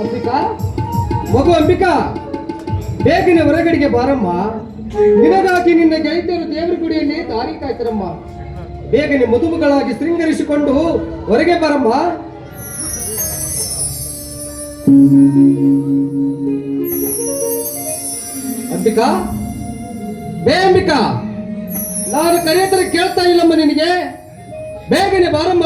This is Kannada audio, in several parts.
ಅಂಬಿಕಾ? ಮಗು ಅಂಬಿಕಾ, ಬೇಗನೆ ಹೊರಗಡೆಗೆ ಬಾರಮ್ಮ. ನಿನಗಾಗಿ ನಿನ್ನ ಗೆಳತಿಯರು ದೇವರ ಗುಡಿಯಲ್ಲಿ ದಾರಿ ಕಾಯ್ತಾರಮ್ಮ. ಬೇಗನೆ ಮದುಮಗಳಾಗಿ ಶೃಂಗರಿಸಿಕೊಂಡು ಹೊರಗೆ ಬಾರಮ್ಮ. ಅಂಬಿಕಾ, ಬೇ ಅಂಬಿಕಾ, ನಾನು ಕರೆಯತರ ಕೇಳ್ತಾ ಇಲ್ಲಮ್ಮ ನಿನಗೆ. ಬೇಗನೆ ಬಾರಮ್ಮ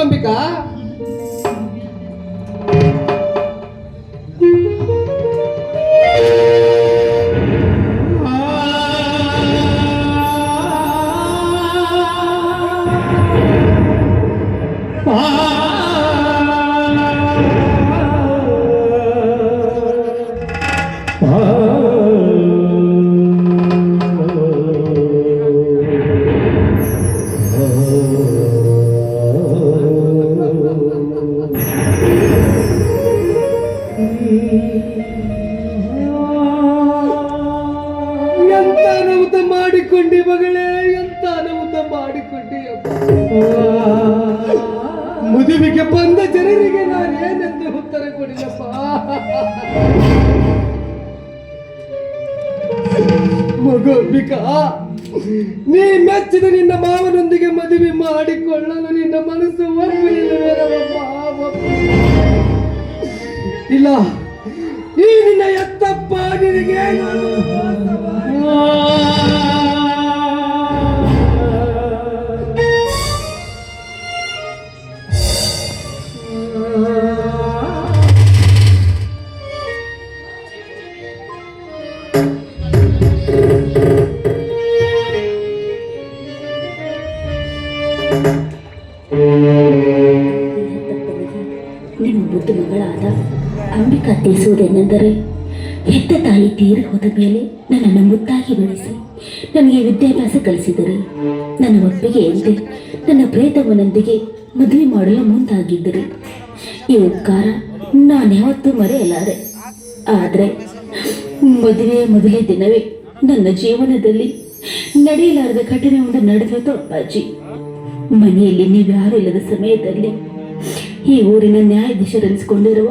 ಮಾಡಿಕೊಂಡಿ ಮಗಳೇ ಎಂತ ಅನಾಹುತ ಮಾಡಿಕೊಂಡಿ ಮದುವೆಗೆ ಬಂದ ಜನರಿಗೆ ನಾನೇನೆಂದು ಉತ್ತರ ಕೊಡಿಲ್ಲಪ್ಪ. ಮಗು ನೀ ಮೆಚ್ಚಿದ ನಿನ್ನ ಮಾವನೊಂದಿಗೆ ಮದುವೆ ಮಾಡಿಕೊಳ್ಳಲು ನಿನ್ನ ಮನಸ್ಸು. ಇಲ್ಲ, ಈ ನಿನ್ನ ಎತ್ತಪ್ಪ ನಿನಗೆ ನಾನು ನಿಮ್ಮ ಮುದ್ದು ಮಗಳಾದ ಅಂಬಿಕಾ ತಿಳಿಸುವುದೇನೆಂದರೆ, ಹೆತ್ತ ತಾಯಿ ತೀರಿ ಹೋದ ಮೇಲೆ ನನ್ನನ್ನು ಮುದ್ದಾಗಿ ಬೆಳೆಸಿ, ನನಗೆ ವಿದ್ಯಾಭ್ಯಾಸ ಕಲಿಸಿದರೆ, ನನ್ನ ಒಪ್ಪಿಗೆಯಂತೆ ನನ್ನ ಪ್ರೇತವನೊಂದಿಗೆ ಮದುವೆ ಮಾಡಲು ಮುಂದಾಗಿದ್ದರು, ಈ ಉಪಕಾರ ನಾನು ಯಾವತ್ತೂ ಮರೆಯಲಾರೆ. ಆದರೆ, ಮದುವೆಯ ಮೊದಲೇ ದಿನವೇ ನನ್ನ ಜೀವನದಲ್ಲಿ ನಡೆಯಲಾರದ ಘಟನೆ ಒಂದು ನಡೆದೋದು ಅಪ್ಪಾಜಿ. ಮನೆಯಲ್ಲಿ ನೀವ್ಯಾರೂ ಇಲ್ಲದ ಸಮಯದಲ್ಲಿ ಈ ಊರಿನ ನ್ಯಾಯಾಧೀಶರೆನಿಸಿಕೊಂಡಿರುವ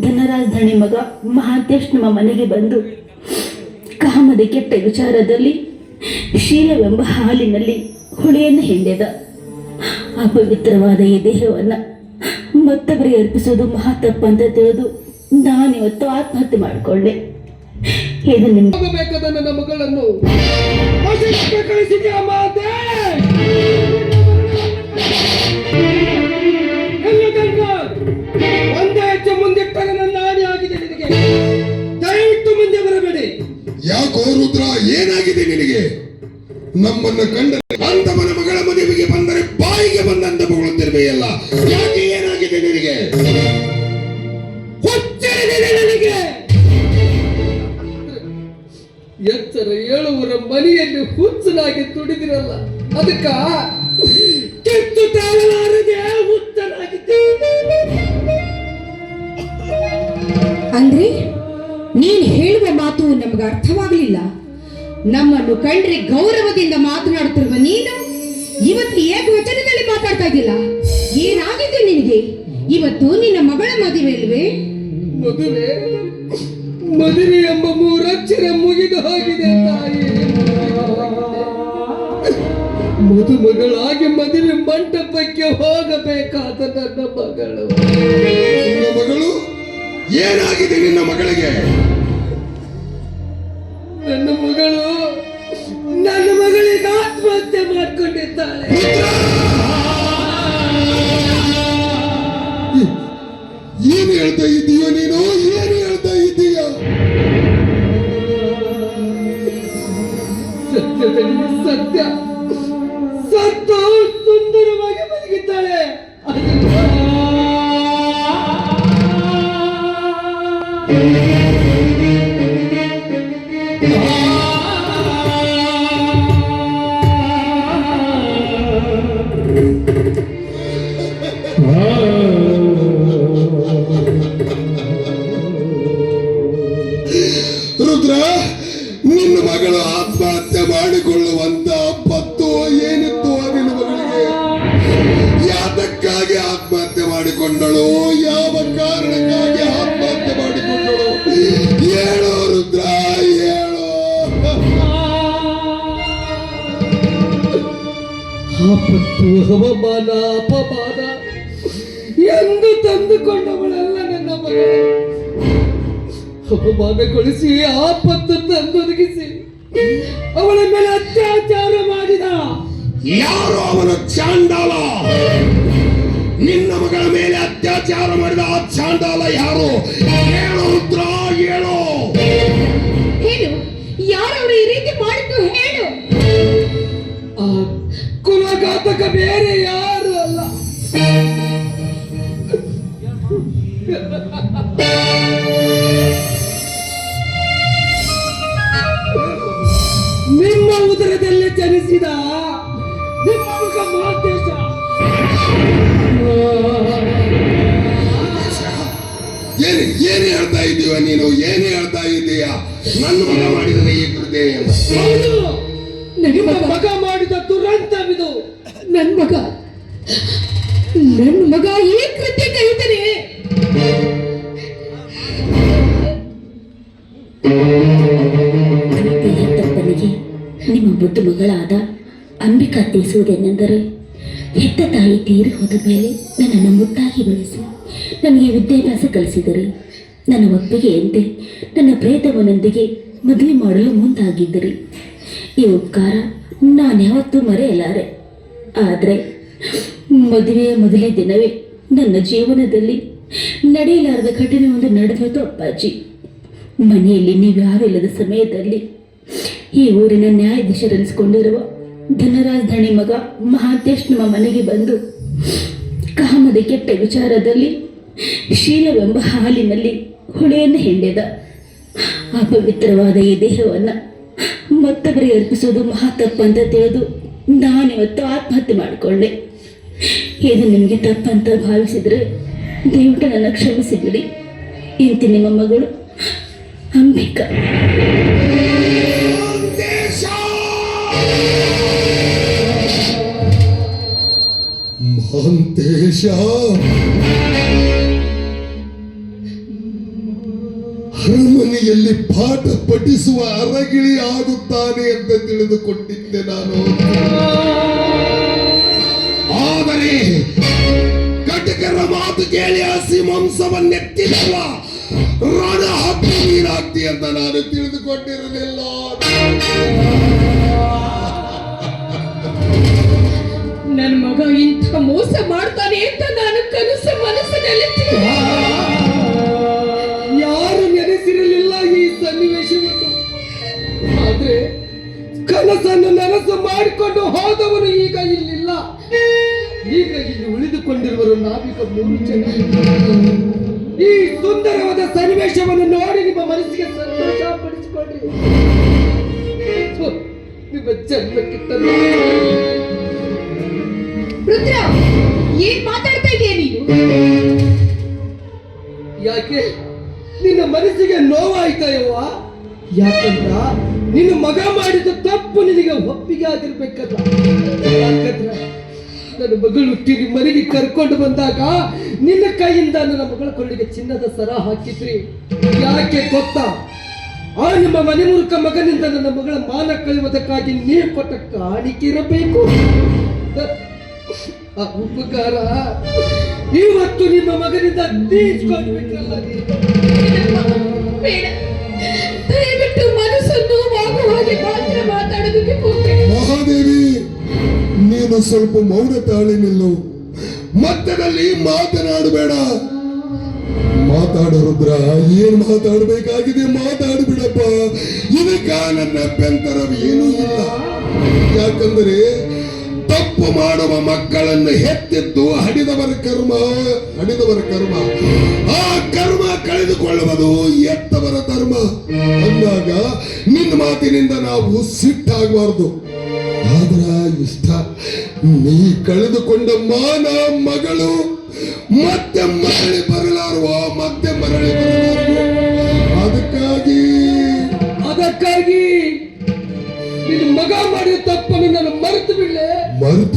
ಧನರಾಜಧಾನಿ ಮಗ ಮಹಾಂತೇಶ್ ನಮ್ಮ ಮನೆಗೆ ಬಂದು ಕಾಮದ ಕೆಟ್ಟ ವಿಚಾರದಲ್ಲಿ ಶೀಲವೆಂಬ ಹಾಲಿನಲ್ಲಿ ಹುಳಿಯನ್ನು ಹಿಂಡೆದ. ಅಪವಿತ್ರವಾದ ಈ ದೇಹವನ್ನು ಮತ್ತೊಬ್ಬರಿಗೆ ಅರ್ಪಿಸೋದು ಮಹಾ ತಪ್ಪಂತ ತಿಳಿದು ನಾನಿವತ್ತು ಆತ್ಮಹತ್ಯೆ ಮಾಡಿಕೊಂಡೆ. ಇದು ನಿಮ್ಮ ನನ್ನ ಮಗಳನ್ನು ಒಂದೇ ನನ್ನ ಯಾಕೋ ರುದ್ರ, ಏನಾಗಿದೆ ನಮ್ಮನ್ನ ಕಂಡರೆ ಅಂತವನ ಮಗಳ ಮದುವೆಗೆ ಬಂದರೆ ಬಾಯಿಗೆ ಬಂದಂತ ಮಗಳು ಯಾಕೆ ನಮ್ಗೆ ಅರ್ಥವಾಗಲಿಲ್ಲ. ನಮ್ಮನ್ನು ಕಂಡ್ರೆ ಗೌರವದಿಂದ ಮಾತನಾಡುತ್ತಿರುವ ನೀನು ಇವತ್ತು ಏಕವಚನದಲ್ಲಿ ಮಾತಾಡ್ತಾ ಇದ್ದಿಲ್ಲ ಏನಾಗಿದೆ ನಿನಗೆ? ಇವತ್ತು ನಿನ್ನ ಮಗಳ ಮದುವೆ ಇಲ್ವೇ ಮದುವೆ ಮದುವೆ ಎಂಬ ಮೂರಕ್ಷರ ಮುಗಿದು ಹೋಗಿದೆ ತಾಯಿ. ಮದುಮಗಳಾಗಿ ಮದುವೆ ಮಂಟಪಕ್ಕೆ ಹೋಗಬೇಕಾದ ನನ್ನ ಮಗಳು. ನಿನ್ನ ಮಗಳು ಏನಾಗಿದೆ ನಿನ್ನ ಮಗಳಿಗೆ? ಏನು ಹೇಳ್ತಾ ಇದ್ದೀಯೋ ನೀನು? ಏನು ಹೇಳ್ತಾ ಇದ್ದೀಯ ಸತ್ಯದಲ್ಲಿ ಸತ್ಯ. ತಂದುಕೊಂಡವಳಲ್ಲ ನನ್ನ ಮಗ ಅಪಮಾನಗೊಳಿಸಿ ಆಪತ್ತು ತಂದೊದಗಿಸಿ ಅವಳ ಮೇಲೆ ಅತ್ಯಾಚಾರ ಮಾಡಿದ. ಯಾರು ಅವನ ಚಾಂಡಾಲ? ನಿನ್ನ ಮಗಳ ಮೇಲೆ ಅತ್ಯಾಚಾರ ಮಾಡಿದ ಆ ಚಾಂಡಾಲ ಯಾರು? ಉದರದಲ್ಲಿ ಜನಿಸಿದ ನಿಮ್ಮ ಮಗ ಮಹಾದೇಶ ಏನು ಏನು ಹೇಳ್ತಾ ಇದ್ದೀವ ನೀನು? ಏನು ಹೇಳ್ತಾ ಇದ್ದೀಯಾ ನನ್ನ ಮಗ ಮಾಡಿದರೆ ಈ ಹೌದು ನಿಮ್ಮ ಮಗ ಮಾಡಿದ ದುರಂತವಿದು. ನನ್ನ ಮಗ ನನ್ನ ಮಗ ಈ ಕೃತ್ಯ ಮುದ್ದು ಮಗಳಾದ ಅಂಬಿಕಾ ತಿಳಿಸುವುದೇನೆಂದರೆ, ಹೆತ್ತ ತಾಯಿ ತೀರಿ ಹೋದ ಮೇಲೆ ನನ್ನನ್ನು ಮುದ್ದಾಗಿ ಬೆಳೆಸಿ, ನನಗೆ ವಿದ್ಯಾಭ್ಯಾಸ ಕಲಿಸಿದರೆ. ನನ್ನ ಒಪ್ಪಿಗೆಯಂತೆ ನನ್ನ ಪ್ರೇತವನೊಂದಿಗೆ ಮದುವೆ ಮಾಡಲು ಮುಂದಾಗಿದ್ದರು. ಈ ಉಪಕಾರ ನಾನು ಯಾವತ್ತೂ ಮರೆಯಲಾರೆ. ಆದರೆ ಮದುವೆಯ ಮೊದಲೇ ದಿನವೇ ನನ್ನ ಜೀವನದಲ್ಲಿ ನಡೆಯಲಾರದ ಘಟನೆ ಒಂದು ನಡೆದೋಯ್ತು ಅಪ್ಪಾಜಿ. ಮನೆಯಲ್ಲಿ ನೀವು ಯಾವಿಲ್ಲದ ಸಮಯದಲ್ಲಿ ಈ ಊರಿನ ನ್ಯಾಯಾಧೀಶರೆನಿಸಿಕೊಂಡಿರುವ ಧನರಾಜ್ ಧಣಿ ಮಗ ಮಹಾದೇಶ್ನಮ್ಮ ಮನೆಗೆ ಬಂದು ಕಾಮದ ಕೆಟ್ಟ ವಿಚಾರದಲ್ಲಿ ಶೀಲವೆಂಬ ಹಾಲಿನಲ್ಲಿ ಹುಳೆಯನ್ನು ಆ ಅಪವಿತ್ರವಾದ ಈ ದೇಹವನ್ನು ಮತ್ತೊಬ್ಬರಿಗೆ ಅರ್ಪಿಸೋದು ಮಹಾ ತಪ್ಪಂತ ತಿಳಿದು ನಾನಿವತ್ತು ಆತ್ಮಹತ್ಯೆ ಮಾಡಿಕೊಂಡೆ. ಇದು ನಿಮಗೆ ತಪ್ಪಂತ ಭಾವಿಸಿದರೆ ದಯವಿಟ್ಟು ನನ್ನ ಕ್ಷಮಿಸಿಬಿಡಿ ಇಂತಿ ನಿಮ್ಮ ಮಗಳು ಅಂಬಿಕಾ. ಮಹಾಂತೇಶ ಅರಮನೆಯಲ್ಲಿ ಪಾಠ ಪಠಿಸುವ ಅರಗಿಳಿ ಆಗುತ್ತಾನೆ ಅಂತ ತಿಳಿದುಕೊಂಡಿದ್ದೆ ನಾನು. ಆದರೆ ಕಟಕರ ಮಾತು ಕೇಳಿ ಹಸಿ ಮಾಂಸವನ್ನೆತ್ತಿರುವ ರಣ ಹಬ್ಬ ನೀರಾಗ್ತಿ ಅಂತ ನಾನು ತಿಳಿದುಕೊಂಡಿರಲಿಲ್ಲ. ನನ್ನ ಮಗ ಇಂಥ ಮೋಸ ಮಾಡ್ತಾನೆ ಅಂತ ನಾನು ಕನಸು ಮನಸ್ಸಿನಲ್ಲಿ ಯಾರು ನೆನೆಸಿರಲಿಲ್ಲ ಈ ಸನ್ನಿವೇಶವನ್ನು? ಆದ್ರೆ ಕನಸನ್ನು ನನಸು ಮಾಡಿಕೊಂಡು ಹೋದವನು ಈಗ ಇಲ್ಲಿಲ್ಲ. ಈಗ ಇಲ್ಲಿ ಉಳಿದುಕೊಂಡಿರುವರು ನಾವೀಗ ಮೂರು ಜನ. ಈ ಸುಂದರವಾದ ಸನ್ನಿವೇಶವನ್ನು ನೋಡಿ ನಿಮ್ಮ ಮನಸ್ಸಿಗೆ ಸಂತೋಷ ಪಡಿಸಿಕೊಳ್ಳಿ. ನಿಮ್ಮ ಜನ್ಮಕ್ಕೆ ತಂದ ರುದ್ರ, ಏನ್ ಮಾತಾಡ್ತಾ ಇದೀಯ ನೀನು? ಯಾಕೆ? ನಿನ್ನ ಮನಸ್ಸಿಗೆ ನೋವಾಯ್ತಾ ಯವ್ವ? ಯಾಕಂದ್ರ ನಿನ್ನ ಮಗ ಮಾಡಿದ ತಪ್ಪು ನಿನಗೆ ಒಪ್ಪಿಗೆ ಆಗಿರ್ಬೇಕಲ್ಲ ಯಾಕಂದ್ರ ನನ್ನ ಮಗಳು ಹುಟ್ಟಿ ನಿಮ್ಮ ಮನೆಗೆ ಕರ್ಕೊಂಡು ಬಂದಾಗ ನಿನ್ನ ಕೈಯಿಂದ ನನ್ನ ಮಗಳ ಕೊಳ್ಳಿಗೆ ಚಿನ್ನದ ಸರ ಹಾಕಿದ್ರಿ. ಯಾಕೆ ಗೊತ್ತಾ? ಆ ನಿಮ್ಮ ಮನೆ ಮೂಲಕ ಮಗನಿಂದ ನನ್ನ ಮಗಳ ಮಾನ ಕಳೆಯುವುದಕ್ಕಾಗಿ ನೀವು ಕೊಟ್ಟ ಕಾಣಿಕೆ ಇರಬೇಕು. ಆ ಉಪಕಾರ ಇವತ್ತು ನಿಮ್ಮ ಮಗನಿಂದ ದಯವಿಟ್ಟು ಮನಸ್ಸನ್ನು ಮಾತ್ರ ಮಾತಾಡೋದಕ್ಕೆ ಮಹಾದೇವಿ ನೀನು ಸ್ವಲ್ಪ ಮೌನ ತಾಳಿ ನಿಲ್ಲು ಮತ್ತದಲ್ಲಿ ಮಾತನಾಡಬೇಡ. ಮಾತಾಡು ರುದ್ರ ಏನ್ ಮಾತಾಡಬೇಕಾಗಿದೆ ಮಾತಾಡ್ಬಿಡಪ್ಪ. ಇದಕ್ಕ ನನ್ನ ಅಭ್ಯಂತರವೇನೂ ಇಲ್ಲ. ಯಾಕಂದರೆ ತಪ್ಪು ಮಾಡುವ ಮಕ್ಕಳನ್ನು ಹೆತ್ತಿದ್ದು ಹಡಿದವರ ಕರ್ಮ. ಹಡಿದವರ ಕರ್ಮ. ಆ ಕರ್ಮ ಕಳೆದುಕೊಳ್ಳುವುದು ಎತ್ತವರ ಧರ್ಮ. ಅಂದಾಗ ನಿನ್ನ ಮಾತಿನಿಂದ ನಾವು ಸಿಟ್ಟಾಗಬಾರ್ದು. ಆದ್ರ ಇಷ್ಟ. ನೀ ಕಳೆದುಕೊಂಡ ಮಾನ ಮಗಳು ಮತ್ತೆ ಮರಳಿ ಬರಲಾರುವ ಮತ್ತೆ ಮರಳಿ ಬರಲಾರುವ.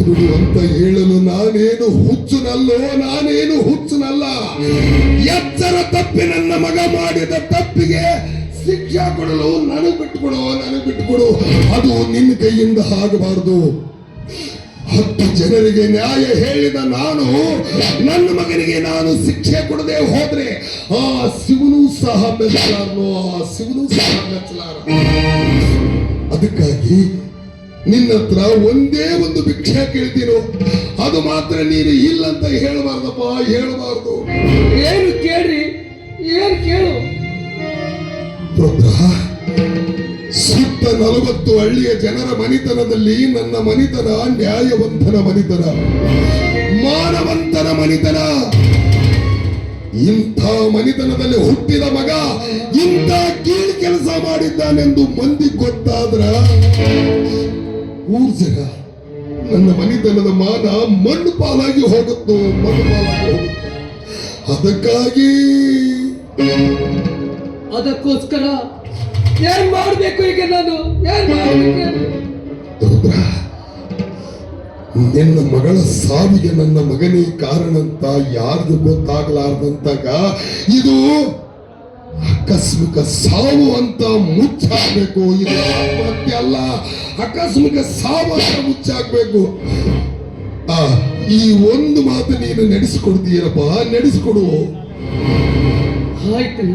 ಬಿಡು ಅಂತ ಹೇಳಲು ನಾನೇನು ಹುಚ್ಚುನಲ್ಲೋ, ನಾನೇನು ಹುಚ್ಚುನಲ್ಲ? ಎಚ್ಚರ ತಪ್ಪಿ ನನ್ನ ಮಗ ಮಾಡಿದ ತಪ್ಪಿಗೆ ಶಿಕ್ಷೆ ಕೊಡಲು ನನಗೆ ಬಿಟ್ಕೊಡು ನನಗೆ ಬಿಟ್ಕೊಡು. ಅದು ನಿನ್ನ ಕೈಯಿಂದ ಆಗಬಾರದು. ಹತ್ತು ಜನರಿಗೆ ನ್ಯಾಯ ಹೇಳಿದ ನಾನು, ನನ್ನ ಮಗನಿಗೆ ನಾನು ಶಿಕ್ಷೆ ಕೊಡದೆ ಹೋದ್ರೆ ಆ ಶಿವನು ಸಹ ಮೆಚ್ಚಲಾರನು ಆ ಶಿವನು ಸಹ ಮೆಚ್ಚಲಾರ ಅದಕ್ಕಾಗಿ ನಿನ್ನ ಹತ್ರ ಒಂದೇ ಒಂದು ಭಿಕ್ಷೆ ಕೇಳ್ತೀನೋ ಅದು ಮಾತ್ರ ನೀನು ಇಲ್ಲ ಅಂತ ಹೇಳಬಾರ್ದಪ್ಪ ಹೇಳಬಾರ್ದು. ಏನು ಕೇಳ್ರಿ ಏನ್ ಕೇಳು? ರುದ್ರ ಸುತ್ತ ನಲವತ್ತು ಹಳ್ಳಿಯ ಜನರ ಮನಿತನದಲ್ಲಿ ನನ್ನ ಮನಿತನ ನ್ಯಾಯವಂತನ ಮನಿತನ ಮಾನವಂತನ ಮನಿತನ. ಇಂಥ ಮನಿತನದಲ್ಲಿ ಹುಟ್ಟಿದ ಮಗ ಇಂಥ ಕೀಳು ಕೆಲಸ ಮಾಡಿದ್ದಾನೆಂದು ಮಂದಿ ಗೊತ್ತಾದ್ರ ಊರ್ ಜಗ ನನ್ನ ಮನಿತನದ ಮಾನ ಮಣ್ಣು ಪಾಲಾಗಿ ಹೋಗುತ್ತೋ ಮಣ್ಣು ಪಾಲಾಗಿ ಹೋಗುತ್ತೆ. ಅದಕ್ಕಾಗಿ ಅದಕ್ಕೋಸ್ಕರ ಏನ್ ಮಾಡ್ಬೇಕು ಈಗ ನಾನು? ಏನ್ ಮಾಡ್ಬೇಕು? ನಿನ್ನ ಮಗಳ ಸಾವಿಗೆ ನನ್ನ ಮಗನೇ ಕಾರಣ ಅಂತ ಯಾರ್ದು ಗೊತ್ತಾಗಲಾರ್ದಂತಾಗ ಇದು ಆಕಸ್ಮಿಕ ಸಾವು ಅಂತ ಮುಚ್ಚಾಗಬೇಕು. ಇದು ಆತ್ಮಹತ್ಯೆ ಅಲ್ಲ. ಆಕಸ್ಮಿಕ ಸಾವು ಅಂತ ಮುಚ್ಚಾಗಬೇಕು. ಆ, ಈ ಒಂದು ಮಾತು ನೀನು ನಡೆಸಿಕೊಡ್ತೀಯಪ್ಪ. ನಡೆಸಿಕೊಡು. ಆಯ್ತು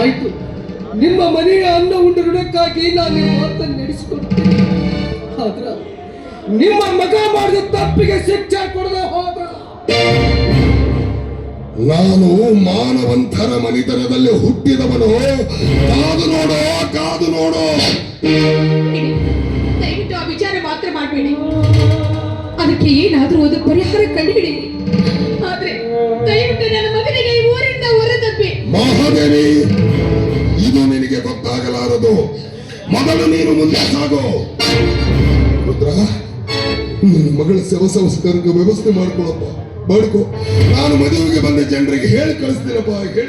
ಆಯ್ತು. ನಿಮ್ಮ ಮನೆಯ ಅನ್ನ ಉಂಡು ನಾನು ನಿಮ್ಮ ಮಾತನ್ನು ನಡೆಸಿಕೊಡ್ತೀನಿ. ಆದ್ರ ನಿಮ್ಮ ಮಗ ಮಾಡಿದ ತಪ್ಪಿಗೆ ಶಿಕ್ಷೆ ಕೊಡದೆ ಹೋದ ನಾನು ಮಾನವಂತರ ಮನಿತನದಲ್ಲಿ ಹುಟ್ಟಿದವನು. ಕಾದು ನೋಡೋ ಕಾದು ನೋಡೋ. ದಯವಿಟ್ಟು ಆ ವಿಚಾರ ಮಾತ್ರ ಮಾಡಬೇಡಿ. ಅದಕ್ಕೆ ಏನಾದರೂ ಒಂದು ಪರಿಹಾರ ಕಂಡುಹಿಡಿ ಆದ್ರೆ ದಯವಿಟ್ಟು ನನ್ನ ಮಗನಿಗೆ ಊರಿಂದ ಹೊರತಪ್ಪಿ ಮಹಾದೇವಿ ಇದು ನಿನಗೆ ಗೊತ್ತಾಗಲಾರದು. ಮೊದಲು ನೀನು ಮುಂದೆ ಸಾಗು. ರುದ್ರ ನಿನ್ನ ಮಗಳ ಶವ ಸಂಸ್ಕಾರಕ್ಕೆ ವ್ಯವಸ್ಥೆ ಮಾಡ್ಕೊಳಪ್ಪ. ಮಾಡ್ಕೊ ನಾನು ಮದುವೆಗೆ ಬಂದ ಜನರಿಗೆ ಹೇಳಿ ಕಳಿಸ್ತೀನಪ್ಪ ಹೇಳಿ